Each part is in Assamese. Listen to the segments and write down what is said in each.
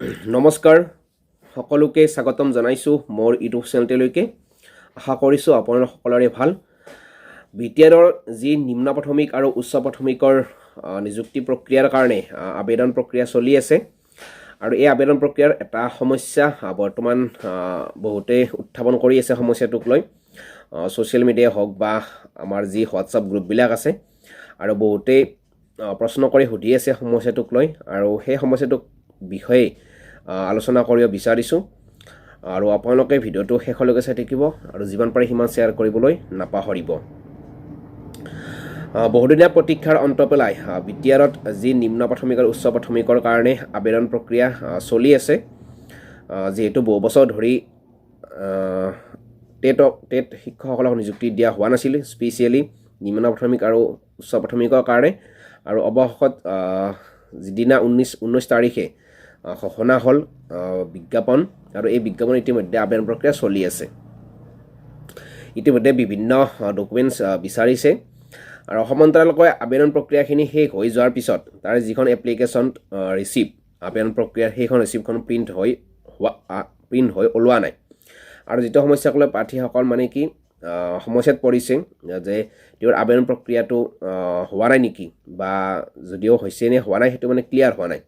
নমস্কাৰ সকলোকে স্বাগতম জনাইছোঁ মোৰ ইউটিউব চেনেলটিলৈকে। আশা কৰিছোঁ আপোনালোক সকলোৰে ভাল। বি টি আৰৰ যি নিম্ন প্ৰাথমিক আৰু উচ্চ প্ৰাথমিকৰ নিযুক্তি প্ৰক্ৰিয়াৰ কাৰণে আবেদন প্ৰক্ৰিয়া চলি আছে। আৰু এই আবেদন প্ৰক্ৰিয়াৰ এটা সমস্যা বৰ্তমান আহ, বহুতে উত্থাপন কৰি আছে সমস্যাটোক লৈ। ছ'চিয়েল মিডিয়াই হওক বা আমাৰ যি হোৱাটছআপ গ্ৰুপবিলাক আছে আৰু বহুতেই প্ৰশ্ন কৰি সুধি আছে সমস্যাটোক লৈ। আৰু সেই সমস্যাটোক বিষয়ে আলোচনা কৰিব বিচাৰিছোঁ। আৰু আপোনালোকে ভিডিঅ'টো শেষলৈকে চাই থাকিব আৰু যিমান পাৰে সিমান শ্বেয়াৰ কৰিবলৈ নাপাহৰিব। বহুদিনীয়া প্ৰতীক্ষাৰ অন্ত পেলাই বি টি আৰত যি নিম্ন প্ৰাথমিক আৰু উচ্চ প্ৰাথমিকৰ কাৰণে আবেদন প্ৰক্ৰিয়া চলি আছে যিহেতু বহু বছৰ ধৰি টেটক টেট শিক্ষকসকলক নিযুক্তি দিয়া হোৱা নাছিল স্পেচিয়েলি নিম্ন প্ৰাথমিক আৰু উচ্চ প্ৰাথমিকৰ কাৰণে। আৰু অৱশেষত যিদিনা ঊনৈছ ঊনৈছ তাৰিখে ঘোষণা হ'ল বিজ্ঞাপন আৰু এই বিজ্ঞাপন ইতিমধ্যে আবেদন প্ৰক্ৰিয়া চলি আছে। ইতিমধ্যে বিভিন্ন ডকুমেণ্টছ বিচাৰিছে। আৰু অসম মন্ত্ৰালয়ে আবেদন প্ৰক্ৰিয়াখিনি শেষ হৈ যোৱাৰ পিছত তাৰ যিখন এপ্লিকেশ্যন ৰিচিপ্ট আবেদন প্ৰক্ৰিয়াৰ সেইখন ৰিচিপ্টখন প্ৰিণ্ট হৈ হোৱা প্ৰিণ্ট হৈ ওলোৱা নাই। আৰু যিটো সমস্যাক লৈ প্ৰাৰ্থীসকল মানে কি সমস্যাত পৰিছে যে তেওঁৰ আবেদন প্ৰক্ৰিয়াটো হোৱা নাই নেকি বা যদিও হৈছে নে হোৱা নাই সেইটো মানে ক্লিয়াৰ হোৱা নাই।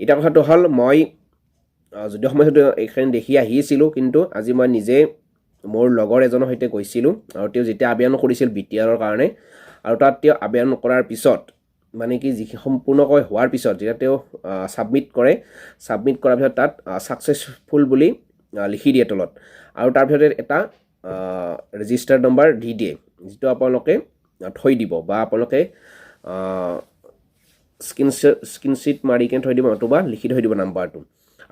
এতিয়া কথাটো হ'ল, মই যদিও সমস্যাটো এইখিনি দেখি আহিছিলোঁ, কিন্তু আজি মই নিজে মোৰ লগৰ এজনৰ সৈতে গৈছিলোঁ আৰু তেওঁ যেতিয়া আবেদন কৰিছিল বি টি আৰৰ কাৰণে আৰু তাত তেওঁ আবেদন কৰাৰ পিছত মানে কি যিখিনি সম্পূৰ্ণকৈ হোৱাৰ পিছত যেতিয়া তেওঁ ছাবমিট কৰে ছাবমিট কৰাৰ পিছত তাত ছাকচেছফুল বুলি লিখি দিয়ে তলত। আৰু তাৰপিছতে এটা ৰেজিষ্টাৰ নম্বৰ দি দিয়ে, যিটো আপোনালোকে থৈ দিব বা আপোনালোকে স্ক্ৰীন স্ক্ৰীনশ্বীট মাৰি কেনে থৈ দিব নতুবা লিখি থৈ দিব নাম্বাৰটো।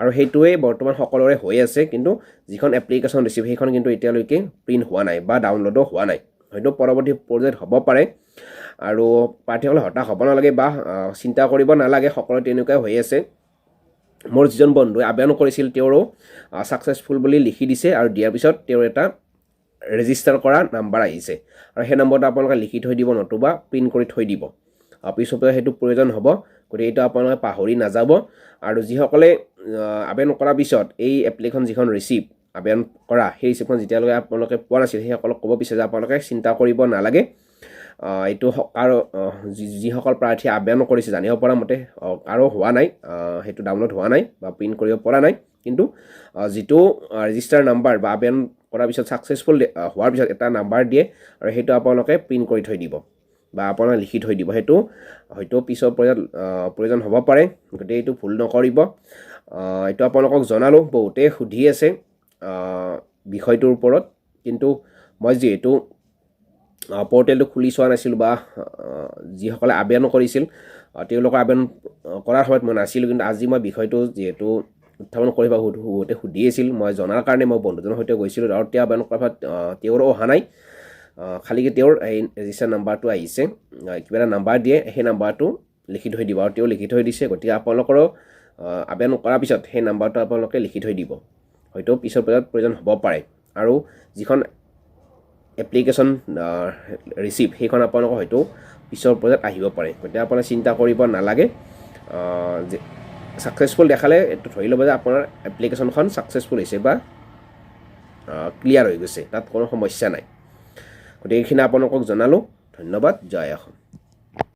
আৰু সেইটোৱে বৰ্তমান সকলোৰে হৈ আছে কিন্তু যিখন এপ্লিকেশ্যন ৰিচিভ সেইখন কিন্তু এতিয়ালৈকে প্ৰিণ্ট হোৱা নাই বা ডাউনলোডো হোৱা নাই। হয়তো পৰৱৰ্তী পৰ্যায়ত হ'ব পাৰে। আৰু প্ৰাৰ্থীসকলে হতাশ হ'ব নালাগে বা চিন্তা কৰিব নালাগে সকলো তেনেকুৱাই হৈ আছে। মোৰ যিজন বন্ধুৱে আবেদন কৰিছিল তেওঁৰো ছাকচেছফুল বুলি লিখি দিছে আৰু দিয়াৰ পিছত তেওঁৰ এটা ৰেজিষ্টাৰ কৰা নাম্বাৰ আহিছে। আৰু সেই নম্বৰটো আপোনালোকে লিখি থৈ দিব নতুবা প্ৰিণ্ট কৰি থৈ দিব। পিছলৈ সেইটো প্ৰয়োজন হ'ব। গতিকে এইটো আপোনালোকে পাহৰি নাযাব। আৰু যিসকলে আবেদন কৰাৰ পিছত এই এপ্লিকেশ্যন যিখন ৰিচিপ্ট আবেদন কৰা সেই ৰিচিপ্টখন যেতিয়ালৈকে আপোনালোকে পোৱা নাছিল সেইসকলক ক'ব বিচাৰে যে আপোনালোকে চিন্তা কৰিব নালাগে। এইটো কাৰো যিসকল প্ৰাৰ্থীয়ে আবেদন কৰিছে জানিব পৰা মতে কাৰো হোৱা নাই। সেইটো ডাউনলোড হোৱা নাই বা প্ৰিণ্ট কৰিব পৰা নাই। কিন্তু যিটো ৰেজিষ্টাৰ নাম্বাৰ বা আবেদন কৰাৰ পিছত ছাকচেছফুল হোৱাৰ পিছত এটা নাম্বাৰ দিয়ে আৰু সেইটো আপোনালোকে প্ৰিণ্ট কৰি থৈ দিব। বা আপোনালোকে লিখি থৈ দিব সেইটো হয়তো পিছৰ পৰ্যায়ত প্ৰয়োজন হ'ব পাৰে গতিকে এইটো ভুল নকৰিব। এইটো আপোনালোকক জনালোঁ বহুতেই সুধি আছে বিষয়টোৰ ওপৰত। কিন্তু মই যিহেতু পৰ্টেলটো খুলি চোৱা নাছিলোঁ বা যিসকলে আবেদন কৰিছিল তেওঁলোকৰ আবেদন কৰাৰ সময়ত মই নাছিলোঁ। কিন্তু আজি মই বিষয়টো যিহেতু উত্থাপন কৰিব বহু- বহুতে সুধি আছিল। মই জনাৰ কাৰণে মই বন্ধুজনৰ সৈতে গৈছিলোঁ। আৰু তেওঁ আবেদন কৰাৰ আহ, তেওঁৰো অহা নাই। খালীকৈ তেওঁৰ এই ৰেজিষ্টাৰ নাম্বাৰটো আহিছে। আহ, কিবা এটা নাম্বাৰ দিয়ে সেই নাম্বাৰটো লিখি থৈ দিব আৰু তেওঁ লিখি থৈ দিছে। গতিকে আপোনালোকৰো আবেদন কৰাৰ পিছত সেই নাম্বাৰটো আপোনালোকে লিখি থৈ দিব। হয়তো পিছৰ পৰ্যায়ত প্ৰয়োজন হ'ব পাৰে। আৰু যিখন এপ্লিকেশ্যন ৰিচিপ্ট সেইখন আপোনালোকৰ হয়তো পিছৰ পৰ্যায়ত আহিব পাৰে। গতিকে আপোনালোকে চিন্তা কৰিব নালাগে। যে ছাকচেছফুল দেখালে এইটো ধৰি ল'ব যে আপোনাৰ এপ্লিকেশ্যনখন ছাকচেছফুল হৈছে বা ক্লিয়াৰ হৈ গৈছে। তাত কোনো সমস্যা নাই। গতিকে এইখিনি আপোনালোকক জনালোঁ। ধন্যবাদ। জয় অসম